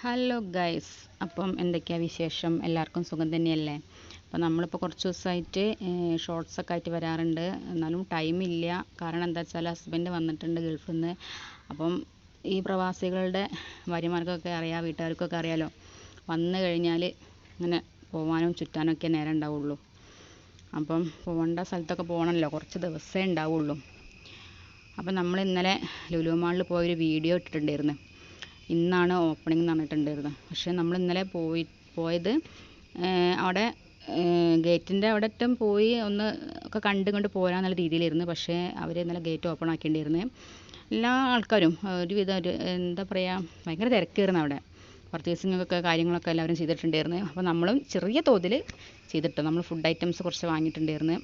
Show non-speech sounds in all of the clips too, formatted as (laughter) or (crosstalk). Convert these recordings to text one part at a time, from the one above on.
Hello guys അപ്പം എന്തൊക്കെയാണ് വിശേഷം? എല്ലാവർക്കും സുഖം തന്നെയല്ലേ? അപ്പം നമ്മളിപ്പോൾ കുറച്ച് ദിവസമായിട്ട് ഷോർട്സൊക്കെ ആയിട്ട് വരാറുണ്ട്. എന്നാലും ടൈമില്ല കാരണം എന്താ വെച്ചാൽ ഹസ്ബൻഡ് വന്നിട്ടുണ്ട് ഗൾഫിൽ നിന്ന്. അപ്പം ഈ പ്രവാസികളുടെ ഭാര്യമാർക്കൊക്കെ അറിയാം വീട്ടുകാർക്കൊക്കെ അറിയാലോ. വന്നു കഴിഞ്ഞാൽ ഇങ്ങനെ പോകാനും ചുറ്റാനും ഒക്കെ നേരം ഉണ്ടാവുള്ളൂ. അപ്പം പോകേണ്ട സ്ഥലത്തൊക്കെ പോകണമല്ലോ. കുറച്ച് ദിവസമേ ഉണ്ടാവുള്ളൂ. അപ്പം നമ്മൾ ഇന്നലെ ലുലു മാളിൽ പോയൊരു വീഡിയോ ഇട്ടിട്ടുണ്ടായിരുന്നു. ഇന്നാണ് ഓപ്പണിംഗ് എന്ന് പറഞ്ഞിട്ടുണ്ടായിരുന്നത്. പക്ഷേ നമ്മൾ ഇന്നലെ പോയി പോയത് അവിടെ ഗേറ്റിന്റെ അവിടെ അറ്റം പോയി ഒന്ന് ഒക്കെ കണ്ട് കണ്ട് പോരാന്നുള്ള രീതിയിലായിരുന്നു. പക്ഷേ അവർ ഇന്നലെ ഗേറ്റ് ഓപ്പൺ ആക്കിയിട്ടുണ്ടായിരുന്നു. എല്ലാ ആൾക്കാരും ഒരുവിധം ഒരു എന്താ പറയുക ഭയങ്കര തിരക്കേറുന്നു അവിടെ. പർച്ചേസിങ്ങൊക്കെ കാര്യങ്ങളൊക്കെ എല്ലാവരും ചെയ്തിട്ടുണ്ടായിരുന്നു. അപ്പോൾ നമ്മളും ചെറിയ തോതിൽ ചെയ്തിട്ട് നമ്മൾ ഫുഡ് ഐറ്റംസ് കുറച്ച് വാങ്ങിയിട്ടുണ്ടായിരുന്നു.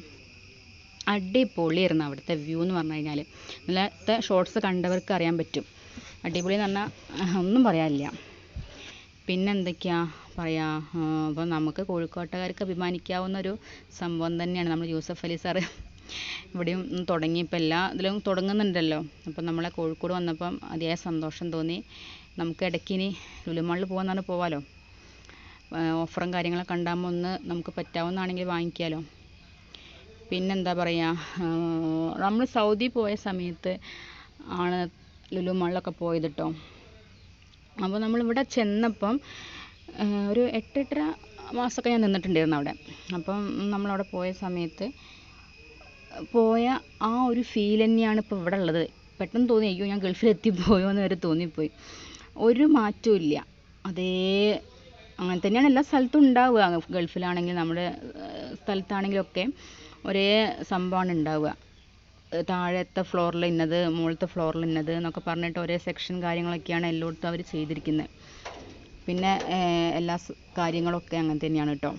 അടിപൊളിയായിരുന്നു അവിടുത്തെ വ്യൂ എന്ന് പറഞ്ഞു കഴിഞ്ഞാൽ ഇന്നലത്തെ ഷോർട്സ് കണ്ടവർക്ക് അറിയാൻ പറ്റും. അടിപൊളി എന്ന് പറഞ്ഞാൽ ഒന്നും പറയാനില്ല. പിന്നെ എന്തൊക്കെയാ പറയാ? അപ്പോൾ നമുക്ക് കോഴിക്കോട്ടുകാർക്ക് അഭിമാനിക്കാവുന്ന ഒരു സംഭവം തന്നെയാണ് നമ്മൾ യൂസഫ് അലി സാറ് ഇവിടെയും തുടങ്ങി ഇപ്പോൾ എല്ലാ ഇതിലും തുടങ്ങുന്നുണ്ടല്ലോ. അപ്പോൾ നമ്മളെ കോഴിക്കോട് വന്നപ്പം അതിയായ സന്തോഷം തോന്നി. നമുക്ക് ഇടയ്ക്ക് ഇനി ലുലുമാളിൽ പോകാന്നാണ് പോവാലോ? ഓഫറും കാര്യങ്ങളൊക്കെ ഉണ്ടാകുമ്പോൾ ഒന്ന് നമുക്ക് പറ്റാവുന്നതാണെങ്കിൽ വാങ്ങിക്കാലോ? പിന്നെന്താ പറയുക നമ്മൾ സൗദി പോയ സമയത്ത് ആണ് ലുലു മാളിലൊക്കെ പോയത് കേട്ടോ അപ്പോൾ നമ്മളിവിടെ ചെന്നപ്പം ഒരു എട്ടെട്ടര മാസമൊക്കെ ഞാൻ നിന്നിട്ടുണ്ടായിരുന്നു അവിടെ. അപ്പം നമ്മളവിടെ പോയ സമയത്ത് പോയ ആ ഒരു ഫീൽ തന്നെയാണ് ഇപ്പോൾ ഇവിടെ ഉള്ളത്. പെട്ടെന്ന് തോന്നി അയ്യോ ഞാൻ ഗൾഫിൽ എത്തിപ്പോയോ എന്ന് വരെ തോന്നിപ്പോയി. ഒരു മാറ്റവും ഇല്ല. അതേ അങ്ങനെ തന്നെയാണ് എല്ലാ സ്ഥലത്തും ഉണ്ടാവുക. ഗൾഫിലാണെങ്കിലും നമ്മുടെ സ്ഥലത്താണെങ്കിലൊക്കെ ഒരേ സംഭവമാണ് ഉണ്ടാവുക. താഴത്തെ ഫ്ലോറിൽ ഇന്നത് മുകളിലത്തെ ഫ്ലോറിൽ ഇന്നത് എന്നൊക്കെ പറഞ്ഞിട്ട് ഒരേ സെക്ഷൻ കാര്യങ്ങളൊക്കെയാണ് എല്ലായിടത്തും അവർ ചെയ്തിരിക്കുന്നത് പിന്നെ എല്ലാ കാര്യങ്ങളൊക്കെ അങ്ങനെ തന്നെയാണ് കേട്ടോ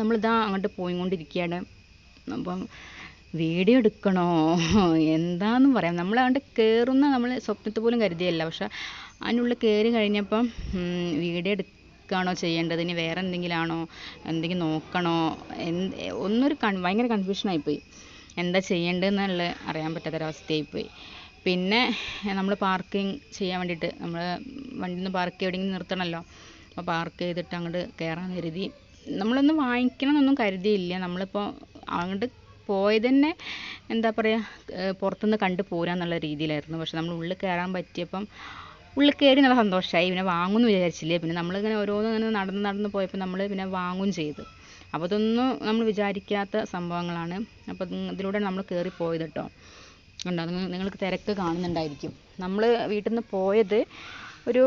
നമ്മളിതാ അങ്ങോട്ട് പോയിക്കൊണ്ടിരിക്കുകയാണ് അപ്പം വീഡിയോ എടുക്കണോ? എന്താന്ന് പറയാം. നമ്മൾ അങ്ങോട്ട് കയറുന്ന നമ്മൾ സ്വപ്നത്തിൽ പോലും കരുതിയല്ല. പക്ഷെ അതിനുള്ളിൽ കയറി കഴിഞ്ഞപ്പം വീഡിയോ എടുക്കുകയാണോ ചെയ്യേണ്ടത്? ഇനി വേറെ എന്തെങ്കിലും ആണോ എന്തെങ്കിലും നോക്കണോ? എന്ത് ഒന്നൊരു കൺ ഭയങ്കര കൺഫ്യൂഷനായിപ്പോയി എന്താ ചെയ്യേണ്ടതെന്നുള്ള അറിയാൻ പറ്റാത്തൊരവസ്ഥയായിപ്പോയി. പിന്നെ നമ്മൾ പാർക്കിംഗ് ചെയ്യാൻ വേണ്ടിയിട്ട് നമ്മൾ വണ്ടി ഒന്ന് പാർക്ക് എവിടെയെങ്കിലും നിർത്തണമല്ലോ. അപ്പോൾ പാർക്ക് ചെയ്തിട്ട് അങ്ങോട്ട് കയറാൻ കരുതി. നമ്മളൊന്നും വാങ്ങിക്കണം എന്നൊന്നും കരുതിയില്ല. നമ്മളിപ്പോൾ അങ്ങോട്ട് പോയത് തന്നെ എന്താ പറയുക പുറത്തുനിന്ന് കണ്ട് പോരാന്നുള്ള രീതിയിലായിരുന്നു. പക്ഷെ നമ്മൾ ഉള്ളിൽ കയറാൻ പറ്റിയപ്പം ഉള്ളിൽ കയറി നല്ല സന്തോഷമായി പിന്നെ വാങ്ങുമെന്ന് വിചാരിച്ചില്ലേ? പിന്നെ നമ്മളിങ്ങനെ ഓരോന്ന് ഇങ്ങനെ നടന്ന് നടന്ന് പോയപ്പോൾ നമ്മൾ പിന്നെ വാങ്ങും ചെയ്തു. അപ്പോൾ ഇതൊന്നും നമ്മൾ വിചാരിക്കാത്ത സംഭവങ്ങളാണ്. അപ്പോൾ ഇതിലൂടെ നമ്മൾ കയറി പോയത് കേട്ടോ ഉണ്ടോ നിങ്ങൾക്ക് തിരക്ക് കാണുന്നുണ്ടായിരിക്കും. നമ്മൾ വീട്ടിൽ നിന്ന് പോയത് ഒരു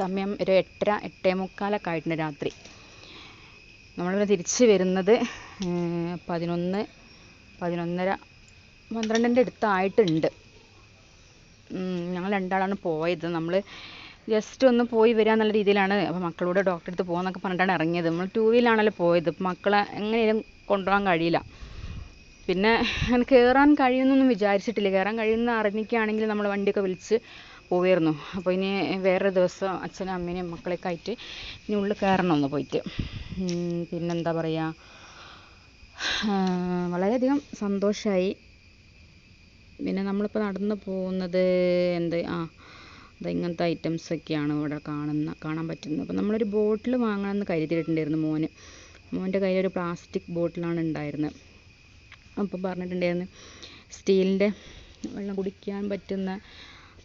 സമയം ഒരു എട്ടര എട്ടേ മുക്കാലൊക്കെ ആയിട്ടുണ്ട് രാത്രി. നമ്മളിവിടെ തിരിച്ച് വരുന്നത് പതിനൊന്ന് പതിനൊന്നര പന്ത്രണ്ടിന്റെ അടുത്തായിട്ടുണ്ട്. ഞങ്ങൾ രണ്ടാളാണ് പോയത്. നമ്മൾ ജസ്റ്റ് ഒന്ന് പോയി വരിക എന്നുള്ള രീതിയിലാണ്. അപ്പോൾ മക്കളോട് ഡോക്ടറെ അടുത്ത് പോകുന്നൊക്കെ പറഞ്ഞിട്ടാണ് ഇറങ്ങിയത്. നമ്മൾ ടൂ വീലാണല്ലോ പോയത്. മക്കളെ എങ്ങനെയും കൊണ്ടുപോകാൻ കഴിയില്ല. പിന്നെ (laughs) അങ്ങനെ കയറാൻ കഴിയുമെന്നൊന്നും വിചാരിച്ചിട്ടില്ല. കയറാൻ കഴിയുന്ന അറിഞ്ഞിക്കുകയാണെങ്കിൽ നമ്മൾ വണ്ടിയൊക്കെ വിളിച്ച് പോവായിരുന്നു. അപ്പോൾ ഇനി വേറെ ദിവസം അച്ഛനും അമ്മേനെയും മക്കളെയൊക്കെ ആയിട്ട് ഇനി ഉള്ളിൽ കയറണം ഒന്ന് പോയിട്ട് പിന്നെന്താ പറയുക വളരെയധികം സന്തോഷമായി പിന്നെ നമ്മളിപ്പോൾ നടന്നു പോകുന്നത് എന്ത്? ആ അത് ഇങ്ങനത്തെ ഐറ്റംസ് ഒക്കെയാണ് ഇവിടെ കാണുന്ന കാണാൻ പറ്റുന്നത്. അപ്പോൾ നമ്മളൊരു ബോട്ടിൽ വാങ്ങണമെന്ന് കരുതിയിട്ടുണ്ടായിരുന്നു മോന്. മോന്റെ കയ്യിൽ ഒരു പ്ലാസ്റ്റിക് ബോട്ടിലാണ് ഉണ്ടായിരുന്നത്. അപ്പോൾ പറഞ്ഞിട്ടുണ്ടായിരുന്നു സ്റ്റീലിന്റെ വെള്ളം കുടിക്കാൻ പറ്റുന്ന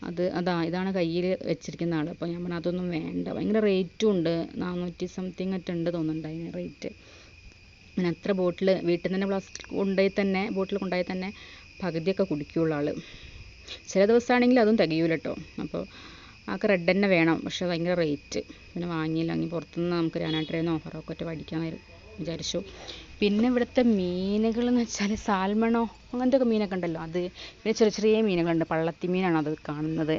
അത് അതാ ഇതാണ് കയ്യിൽ വെച്ചിരിക്കുന്ന ആൾ അപ്പോൾ ഞാൻ പറഞ്ഞു അതൊന്നും വേണ്ട. ഭയങ്കര റേറ്റും ഉണ്ട്. നാനൂറ്റി സംതിങ് ഒക്കെ ഉണ്ട് തോന്നുന്നുണ്ട് അതിന് റേറ്റ് അങ്ങനെ അത്ര ബോട്ടിൽ വീട്ടിൽ തന്നെ പ്ലാസ്റ്റിക് കൊണ്ടുപോയി തന്നെ ബോട്ടിൽ കൊണ്ടുപോയി തന്നെ പകുതിയൊക്കെ കുടിക്കുകയുള്ളൂ ആൾ ചില ദിവസമാണെങ്കിൽ അതും തികയൂല കേട്ടോ അപ്പോൾ ആൾക്ക് റെഡ് തന്നെ വേണം. പക്ഷെ ഭയങ്കര റേറ്റ് പിന്നെ വാങ്ങിയില്ല. അങ്ങനെ പുറത്തുനിന്ന് നമുക്ക് രാനാട്ടരേന്ന് ഓഫറൊക്കെ ഒറ്റ പഠിക്കാൻ വിചാരിച്ചു. പിന്നെ ഇവിടുത്തെ മീനുകൾ എന്ന് വെച്ചാൽ സാൽമണോ? അങ്ങനത്തെ ഒക്കെ മീനൊക്കെ ഉണ്ടല്ലോ. അത് പിന്നെ ചെറിയ ചെറിയ മീനുകളുണ്ട്. പള്ളത്തി മീനാണ് അത് കാണുന്നത്.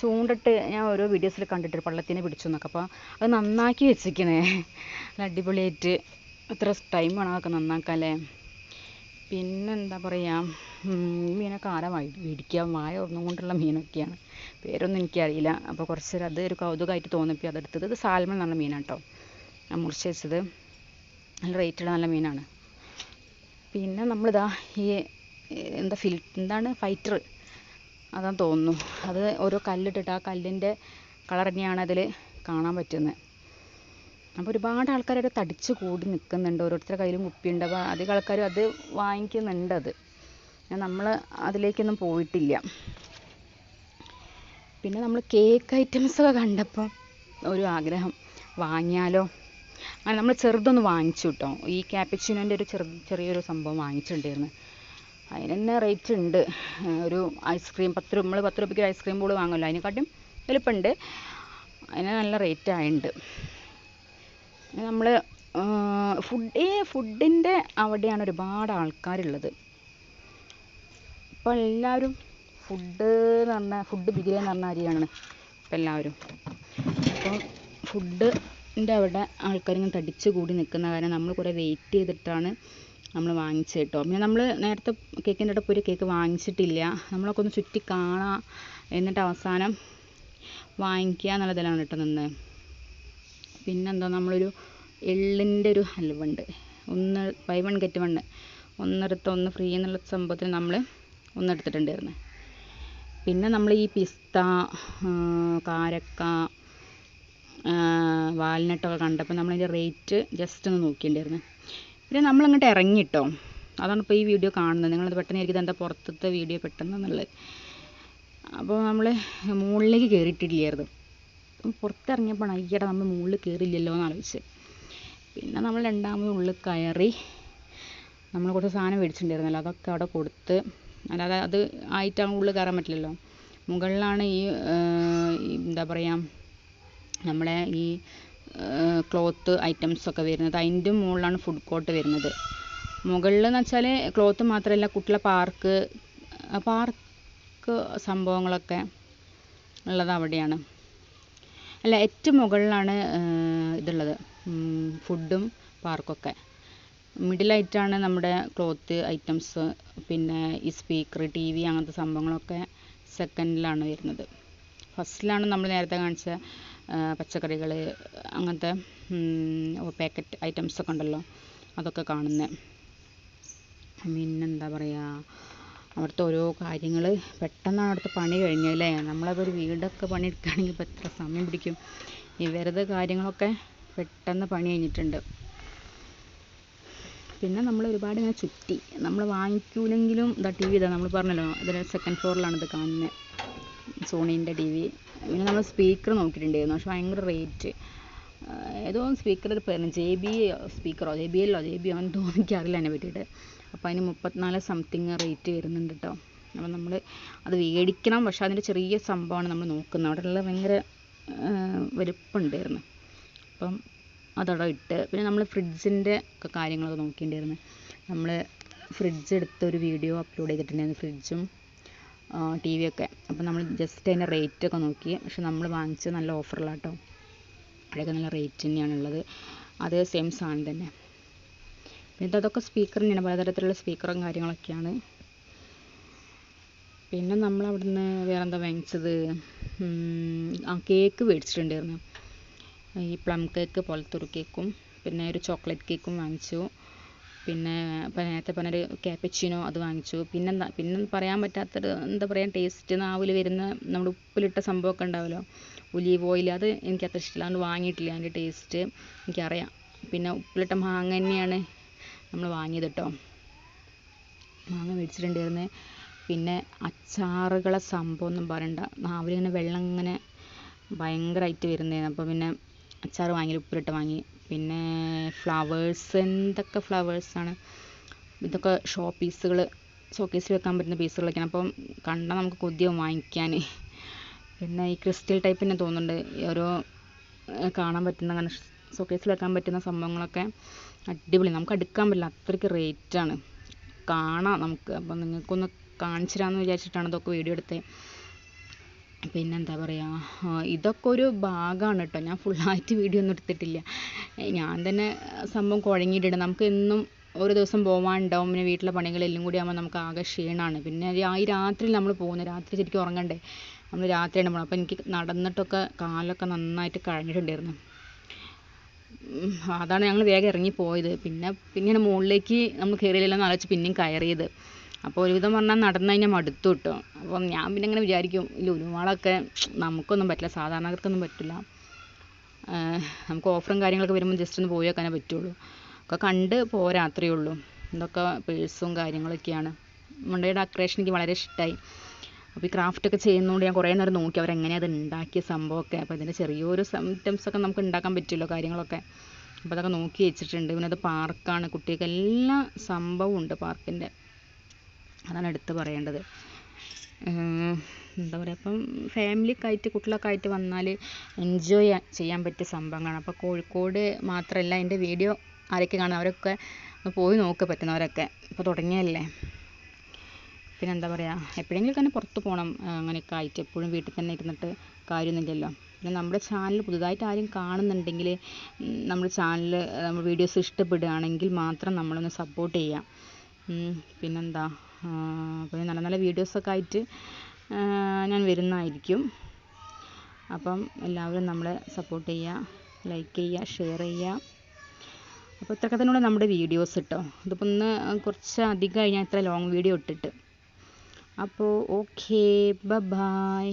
ചൂണ്ടിട്ട് ഞാൻ ഓരോ വീഡിയോസിൽ കണ്ടിട്ട് പള്ളത്തിനെ പിടിച്ചു എന്നൊക്കെ. അപ്പോൾ അത് നന്നാക്കി വെച്ചിരിക്കണേ. അടിപൊളിയായിട്ട്. എത്ര ടൈം വേണം അതൊക്കെ നന്നാക്കാൻ അല്ലേ പിന്നെന്താ പറയുക മീനൊക്കെ ആരാ മേടിക്കുക ഒന്നും കൊണ്ടുള്ള മീനൊക്കെയാണ്. പേരൊന്നും എനിക്കറിയില്ല. അപ്പോൾ കുറച്ച് അത് ഒരു കൗതുകമായിട്ട് തോന്നിപ്പോൾ അതെടുത്തത് ഇത് സാൽമൺ എന്ന് മീനാണ് കേട്ടോ ഞാൻ മുറിച്ച് വെച്ചത്. നല്ല റേറ്റുള്ള നല്ല മീനാണ്. പിന്നെ നമ്മളിതാ ഈ എന്താ ഫിൽ എന്താണ് ഫൈറ്റർ? അതാന്ന് തോന്നുന്നു. അത് ഓരോ കല്ലിട്ടിട്ട് ആ കല്ലിന്റെ കളർ തന്നെയാണ് അതിൽ കാണാൻ പറ്റുന്നത് അപ്പോൾ ഒരുപാട് ആൾക്കാർ അവിടെ തടിച്ച് കൂടി നിൽക്കുന്നുണ്ട് ഓരോരുത്തരുടെ കയ്യിലും കുപ്പിയുണ്ട്. അപ്പോൾ അധികം ആൾക്കാരും അത് വാങ്ങിക്കുന്നുണ്ട് അത്. നമ്മൾ അതിലേക്കൊന്നും പോയിട്ടില്ല. പിന്നെ നമ്മൾ കേക്ക് ഐറ്റംസ് ഒക്കെ കണ്ടപ്പോൾ ഒരു ആഗ്രഹം. വാങ്ങിയാലോ? അങ്ങനെ നമ്മൾ ചെറുതൊന്ന് വാങ്ങിച്ചു കേട്ടോ ഈ ക്യാപ്പച്ചിനോന്റെ ഒരു ചെറു ചെറിയൊരു സംഭവം വാങ്ങിച്ചിട്ടുണ്ടായിരുന്നു. അതിന് തന്നെ റേറ്റ് ഉണ്ട്. ഒരു ഐസ്ക്രീം പത്ത് രൂപ നമ്മൾ പത്ത് രൂപയ്ക്ക് ഐസ്ക്രീം ബോൾ വാങ്ങുമല്ലോ. അതിനെക്കാട്ടും എളുപ്പമുണ്ട് അതിന് നല്ല റേറ്റ് ആയിട്ടുണ്ട്. നമ്മൾ ഫുഡ് ഈ ഫുഡിന്റെ അവിടെയാണ് ഒരുപാട് ആൾക്കാരുള്ളത്. ഇപ്പോൾ എല്ലാവരും ഫുഡ് എന്ന് പറഞ്ഞാൽ ഫുഡ് ബിരിയാണി എന്ന് പറഞ്ഞ അരിയാണ് ഇപ്പം എല്ലാവരും. അപ്പം ഫുഡിന്റെ അവിടെ ആൾക്കാരിങ്ങനെ തടിച്ച് കൂടി നിൽക്കുന്ന കാരണം നമ്മൾ കുറേ വെയിറ്റ് ചെയ്തിട്ടാണ് നമ്മൾ വാങ്ങിച്ചത് കേട്ടോ. പിന്നെ നമ്മൾ നേരത്തെ കേക്കിന്റെ അവിടെ പോയി കേക്ക് വാങ്ങിച്ചിട്ടില്ല. നമ്മളൊക്കെ ഒന്ന് ചുറ്റി കാണാം എന്നിട്ട് അവസാനം വാങ്ങിക്കുക എന്നുള്ളതിലാണ് കേട്ടോ നിന്നത് പിന്നെന്താ നമ്മളൊരു എള്ളിന്റെ ഒരു ഹൽവ ഉണ്ട് ഒന്ന് ബൈ വൺ ഗെറ്റ് വൺ ഒന്നെടുത്ത് ഒന്ന് ഫ്രീ എന്നുള്ള സംഭവത്തിന് നമ്മൾ ഒന്നെടുത്തിട്ടുണ്ടായിരുന്നു. പിന്നെ നമ്മൾ ഈ പിസ്ത കാരക്ക വാൽനട്ടൊക്കെ കണ്ടപ്പോൾ നമ്മളതിന്റെ റേറ്റ് ജസ്റ്റ് ഒന്ന് നോക്കിയിട്ടുണ്ടായിരുന്നു. പിന്നെ നമ്മളങ്ങോട്ട് ഇറങ്ങിട്ടോ. അതാണ് ഇപ്പോൾ ഈ വീഡിയോ കാണുന്നത്. നിങ്ങളത് പെട്ടെന്ന് ആയിരിക്കും എന്താ പുറത്തത്തെ വീഡിയോ പെട്ടെന്ന് എന്നുള്ളത്. അപ്പോൾ നമ്മൾ മുകളിലേക്ക് കയറിയിട്ടില്ലായിരുന്നു അപ്പം പുറത്തിറങ്ങിയപ്പോൾ അയ്യടാ നമ്മൾ മുകളിൽ കയറില്ലല്ലോ എന്ന് ആലോചിച്ച്. പിന്നെ നമ്മൾ രണ്ടാമത് ഉള്ളിൽ കയറി നമ്മൾ കുറച്ച് സാധനം മേടിച്ചിട്ടുണ്ടായിരുന്നല്ലോ. അതൊക്കെ അവിടെ കൊടുത്ത് അല്ലാതെ അത് ആയിട്ടാണ് ഉള്ളിൽ കയറാൻ പറ്റില്ലല്ലോ. മുകളിലാണ് ഈ എന്താ പറയുക നമ്മളെ ഈ ക്ലോത്ത് ഐറ്റംസ് ഒക്കെ വരുന്നത്. അതിന്റെ മുകളിലാണ് ഫുഡ് കോർട്ട് വരുന്നത്. മുകളിൽ എന്ന് വെച്ചാൽ ക്ലോത്ത് മാത്രമല്ല കുട്ടികളെ പാർക്ക് പാർക്ക് സംഭവങ്ങളൊക്കെ ഉള്ളത് അവിടെയാണ്. അല്ല ഏറ്റവും മുകളിലാണ് ഇതുള്ളത്. ഫുഡും പാർക്കൊക്കെ. മിഡിലായിട്ടാണ് നമ്മുടെ ക്ലോത്ത് ഐറ്റംസ് പിന്നെ ഈ സ്പീക്കർ ടി വി അങ്ങനത്തെ സംഭവങ്ങളൊക്കെ സെക്കൻഡിലാണ് വരുന്നത്. ഫസ്റ്റിലാണ് നമ്മൾ നേരത്തെ കാണിച്ച പച്ചക്കറികൾ അങ്ങനത്തെ പാക്കറ്റ് ഐറ്റംസ് ഒക്കെ ഉണ്ടല്ലോ അതൊക്കെ കാണുന്നത് പിന്നെന്താ പറയുക അവിടുത്തെ ഓരോ കാര്യങ്ങൾ പെട്ടെന്നാണ് അവിടുത്തെ പണി കഴിഞ്ഞല്ലേ നമ്മളപ്പോൾ ഒരു വീടൊക്കെ പണിയെടുക്കുകയാണെങ്കിൽ ഇപ്പോൾ എത്ര സമയം പിടിക്കും? വെറുതെ കാര്യങ്ങളൊക്കെ പെട്ടെന്ന് പണി കഴിഞ്ഞിട്ടുണ്ട്. പിന്നെ നമ്മൾ ഒരുപാട് ഇങ്ങനെ ചുറ്റി. നമ്മൾ വാങ്ങിക്കൂലെങ്കിലും ഇതാ ടി വി ഇതാ നമ്മൾ പറഞ്ഞല്ലോ ഇതിൽ സെക്കൻഡ് ഫ്ലോറിലാണ് ഇത് കാണുന്നത് സോണീന്റെ ടി വി. പിന്നെ നമ്മൾ സ്പീക്കർ നോക്കിയിട്ടുണ്ടായിരുന്നു. പക്ഷെ ഭയങ്കര റേറ്റ് ഏതോ സ്പീക്കർ ഒരു പേര് ജെ ബി സ്പീക്കറോ ജെ ബി എല്ലോ ജെ ബി അങ്ങനെ തോന്നിക്കറിയില്ല പറ്റിയിട്ട്. അപ്പോൾ അതിന് മുപ്പത്തിനാല് സംതിങ് റേറ്റ് വരുന്നുണ്ട് കേട്ടോ അപ്പോൾ നമ്മൾ അത് മേടിക്കണം പക്ഷെ അതിന്റെ ചെറിയ സംഭവമാണ് നമ്മൾ നോക്കുന്നത്. അവിടെയുള്ള ഭയങ്കര വലുപ്പമുണ്ടായിരുന്നു അപ്പം അതവിടെ ഇട്ട് പിന്നെ നമ്മൾ ഫ്രിഡ്ജിന്റെ ഒക്കെ കാര്യങ്ങളൊക്കെ നോക്കിയിട്ടുണ്ടായിരുന്നു. നമ്മൾ ഫ്രിഡ്ജ് എടുത്ത ഒരു വീഡിയോ അപ്ലോഡ് ചെയ്തിട്ടുണ്ടായിരുന്നു ഫ്രിഡ്ജും ടി ഒക്കെ. അപ്പോൾ നമ്മൾ ജസ്റ്റ് അതിന്റെ റേറ്റ് ഒക്കെ നോക്കി. പക്ഷെ നമ്മൾ വാങ്ങിച്ചത് നല്ല ഓഫറിലാട്ടോ അവിടെയൊക്കെ നല്ല റേറ്റ് തന്നെയാണുള്ളത്. അതേ സെയിം സാധനം തന്നെ. പിന്നെ അതൊക്കെ സ്പീക്കർ തന്നെയാണ് പലതരത്തിലുള്ള സ്പീക്കറും കാര്യങ്ങളൊക്കെയാണ്. പിന്നെ നമ്മൾ അവിടുന്ന് വേറെ എന്താ വാങ്ങിച്ചത് ആ കേക്ക് മേടിച്ചിട്ടുണ്ടായിരുന്നു. ഈ പ്ലം കേക്ക് പോലത്തെ ഒരു കേക്കും പിന്നെ ഒരു ചോക്ലേറ്റ് കേക്കും വാങ്ങിച്ചു. പിന്നെ നേരത്തെ പറഞ്ഞൊരു ക്യാപ്പച്ചിനോ അത് വാങ്ങിച്ചു. പിന്നെന്താ പിന്നെ പറയാൻ പറ്റാത്തൊരു എന്താ പറയുക ടേസ്റ്റ് നാവിൽ വരുന്ന നമ്മുടെ ഉപ്പിലിട്ട സംഭവമൊക്കെ ഉണ്ടാവുമല്ലോ ഒലീവ് ഓയിൽ അത് എനിക്ക് അത്ര ഇഷ്ടമില്ല അതുകൊണ്ട് വാങ്ങിയിട്ടില്ല അതിന്റെ ടേസ്റ്റ് എനിക്കറിയാം. പിന്നെ ഉപ്പിലിട്ട മാങ്ങ തന്നെയാണ് നമ്മൾ വാങ്ങിയത് കേട്ടോ മാങ്ങ മേടിച്ചിട്ടുണ്ടായിരുന്നു. പിന്നെ അച്ചാറുകളെ സംഭവം ഒന്നും പറയണ്ട നാവിലിങ്ങനെ വെള്ളം ഇങ്ങനെ ഭയങ്കരമായിട്ട് വരുന്നതായിരുന്നു അപ്പോൾ പിന്നെ അച്ചാർ വാങ്ങി ഉപ്പിലിട്ട് വാങ്ങി. പിന്നെ ഫ്ലവേഴ്സ് എന്തൊക്കെ ഫ്ലവേഴ്സാണ് ഇതൊക്കെ ഷോ പീസുകൾ ഷോക്കേസിൽ വെക്കാൻ പറ്റുന്ന പീസുകളൊക്കെയാണ്. അപ്പം കണ്ടാൽ നമുക്ക് കൊതിയാവും വാങ്ങിക്കാൻ. പിന്നെ ഈ ക്രിസ്റ്റൽ ടൈപ്പ് തന്നെ തോന്നുന്നുണ്ട്. ഓരോ കാണാൻ പറ്റുന്ന അങ്ങനെ ഷോക്കേസിൽ വെക്കാൻ പറ്റുന്ന സംഭവങ്ങളൊക്കെ അടിപൊളി. നമുക്ക് അടുക്കാൻ പറ്റില്ല. അത്രയ്ക്ക് റേറ്റാണ് കാണാം നമുക്ക്. അപ്പം നിങ്ങൾക്കൊന്ന് കാണിച്ചു വിചാരിച്ചിട്ടാണ് ഇതൊക്കെ വീഡിയോ എടുത്തത്. പിന്നെന്താ പറയുക ഇതൊക്കെ ഒരു ഭാഗമാണ് കേട്ടോ. ഞാൻ ഫുള്ളായിട്ട് വീഡിയോ ഒന്നും എടുത്തിട്ടില്ല. ഞാൻ തന്നെ സംഭവം കുഴങ്ങിയിട്ടുണ്ട്. നമുക്ക് എന്നും ഒരു ദിവസം പോകാനുണ്ടാവും പിന്നെ വീട്ടിലെ പണികളെല്ലാം കൂടി ആകുമ്പോൾ നമുക്ക് ആകെ ക്ഷീണമാണ് പിന്നെ ഈ രാത്രി നമ്മൾ പോകുന്നത്. രാത്രി ശരിക്കും ഉറങ്ങണ്ടേ? നമ്മൾ രാത്രിയാണ് പോകണം അപ്പോൾ എനിക്ക് നടന്നിട്ടൊക്കെ കാലൊക്കെ നന്നായിട്ട് കഴിഞ്ഞിട്ടുണ്ടായിരുന്നു. അതാണ് ഞങ്ങൾ വേഗം ഇറങ്ങി പോയത് പിന്നെ പിന്നെയാണ് മുകളിലേക്ക് നമ്മൾ കയറിയില്ലെന്ന് ആലോചിച്ച് പിന്നെയും കയറിയത്. അപ്പോൾ ഒരുവിധം പറഞ്ഞാൽ നടന്നു കഴിഞ്ഞാൽ മടുത്തു കേട്ടോ അപ്പം ഞാൻ പിന്നെ ഇങ്ങനെ വിചാരിക്കും ഈ ലുലുമാളൊക്കെ നമുക്കൊന്നും പറ്റില്ല സാധാരണക്കാർക്കൊന്നും പറ്റില്ല. നമുക്ക് ഓഫറും കാര്യങ്ങളൊക്കെ വരുമ്പോൾ ജസ്റ്റ് ഒന്ന് പോയി വെക്കാനേ പറ്റുള്ളൂ. ഒക്കെ കണ്ട് പോരാ അത്രയേ ഉള്ളൂ. ഇതൊക്കെ പേഴ്സും കാര്യങ്ങളൊക്കെയാണ്. മുണ്ടയുടെ ഡെക്കറേഷൻ എനിക്ക് വളരെ ഇഷ്ടമായി അപ്പോൾ ഈ ക്രാഫ്റ്റ് ഒക്കെ ചെയ്യുന്നതുകൊണ്ട് ഞാൻ കുറേ നേരം നോക്കി. അവരെങ്ങനെയാണ് അത് ഉണ്ടാക്കിയ സംഭവമൊക്കെ. അപ്പോൾ ഇതിന്റെ ചെറിയൊരു ഒക്കെ നമുക്ക് ഉണ്ടാക്കാൻ പറ്റുമല്ലോ കാര്യങ്ങളൊക്കെ. അപ്പോൾ അതൊക്കെ നോക്കി വെച്ചിട്ടുണ്ട്. പിന്നെ അത് പാർക്കാണ്. കുട്ടികൾക്ക് എല്ലാ സംഭവവും ഉണ്ട് പാർക്കിന്റെ അതാണ് എടുത്ത് പറയേണ്ടത്. എന്താ പറയുക അപ്പം ഫാമിലിക്ക് ആയിട്ട് കുട്ടികളൊക്കെ ആയിട്ട് വന്നാൽ എൻജോയ് ചെയ്യാൻ പറ്റിയ സംഭവങ്ങളാണ്. അപ്പോൾ കോഴിക്കോട് മാത്രമല്ല എന്റെ വീഡിയോ ആരൊക്കെ കാണുന്നത് അവരൊക്കെ പോയി നോക്കുക പറ്റുന്നവരൊക്കെ. ഇപ്പോൾ തുടങ്ങിയല്ലേ? പിന്നെ എന്താ പറയുക എപ്പോഴെങ്കിലും തന്നെ പുറത്ത് പോകണം അങ്ങനെയൊക്കെ ആയിട്ട് എപ്പോഴും വീട്ടിൽ തന്നെ ഇരുന്നിട്ട് കാര്യമൊന്നുമില്ലല്ലോ. പിന്നെ നമ്മുടെ ചാനൽ പുതുതായിട്ട് ആരും കാണുന്നുണ്ടെങ്കിൽ നമ്മുടെ ചാനൽ നമ്മുടെ വീഡിയോസ് ഇഷ്ടപ്പെടുകയാണെങ്കിൽ മാത്രം നമ്മളൊന്ന് സപ്പോർട്ട് ചെയ്യാം. പിന്നെന്താ പിന്നെ നല്ല നല്ല വീഡിയോസൊക്കെ ആയിട്ട് ഞാൻ വരുന്നതായിരിക്കും. അപ്പം എല്ലാവരും നമ്മളെ സപ്പോർട്ട് ചെയ്യുക ലൈക്ക് ചെയ്യുക ഷെയർ ചെയ്യുക. അപ്പോൾ ഇത്രയൊക്കെ തന്നെയുള്ള നമ്മുടെ വീഡിയോസ് കേട്ടോ. ഇതിപ്പോൾ ഒന്ന് കുറച്ച് അധികമായി ഞാൻ ഇത്ര ലോങ് വീഡിയോ ഇട്ടിട്ട്. അപ്പോൾ ഓക്കേ ബൈ